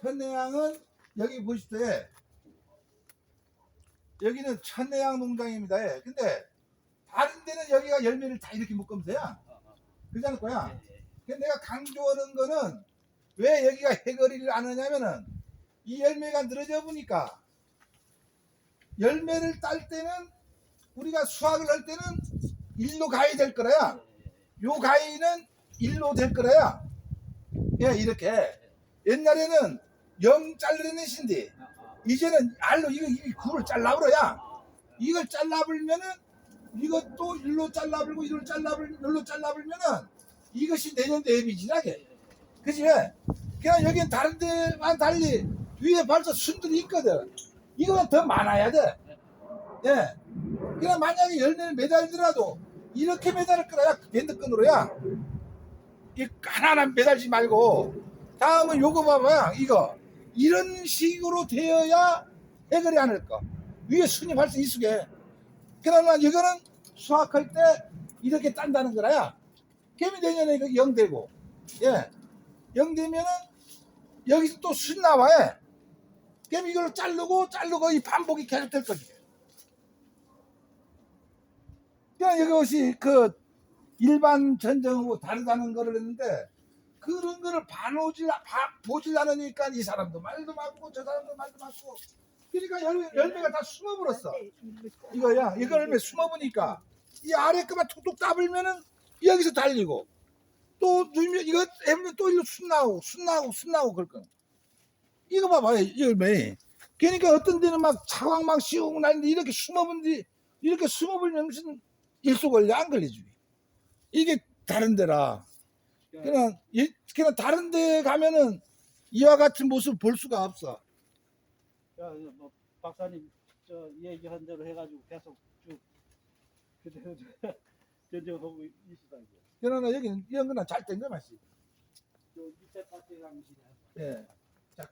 천내양은 여기 보실 때 여기는 천내양 농장입니다. 예. 근데 다른 데는 여기가 열매를 다 이렇게 묶으면서야 그러지 않을 거야. 근데 내가 강조하는 거는 왜 여기가 해거리를 안 하냐면은 이 열매가 늘어져 보니까 열매를 딸 때는 우리가 수확을 할 때는 일로 가야 될 거야. 요 가위는 일로 될 거야. 예, 이렇게. 옛날에는 영 자르는 신데 이제는 알로 이거 이 굴을 잘라버려야. 이걸 잘라버리면은 이것도 일로 잘라버리고 이로 잘라버리고 일로 잘라버리면은 이것이 내년 대비 지나게 그지? 그냥 여기는 다른 데만 달리 위에 벌써 순들이 있거든. 이거는 더 많아야 돼. 예. 그냥 만약에 열매를 매달더라도 이렇게 매달을 거야 밴드끈으로야. 이 하나하나 매달지 말고 다음은 요거 봐봐 이거 이런 식으로 되어야 해결이 않을 거 위에 순이 벌써 이수게. 그러나 이거는 수확할 때 이렇게 딴다는 거라야 개미 내년에 이거 영 되고 예영 되면은 여기서 또 순 나와요 그럼 이걸 자르고 자르고 이 반복이 계속 될 거지 그냥 이것이 그 일반 전쟁하고 다르다는 거를 했는데 그런 거를 반오질 바- 보질 않으니까 이 사람도 말도 많고 저 사람도 말도 많고. 그러니까 열, 열매가 다 숨어버렸어. 이거야. 이거 열매 숨어보니까 이 아래 거만 툭툭 따불면은 여기서 달리고 또 누면 이거 해보면 또 이거 순 나오고 순 나오고 순 나오고 그럴 거야. 이거 봐봐 이 열매. 그러니까 어떤 데는 막 차광 막 씌우고 난데 이렇게 숨어본디 이렇게 숨어버리면 일소 걸려 안 걸리지. 이게 다른 데라 그냥 이- 그냥 다른 데 가면은 이와 같은 모습 볼 수가 없어. 야, 뭐 박사님 저 얘기한 대로 해가지고 계속 쭉 그대로 전쟁하고 있으다 이제. 그러나 여기는 이런 거는 잘된거 맛이. 저 밑에 가면 예. 자,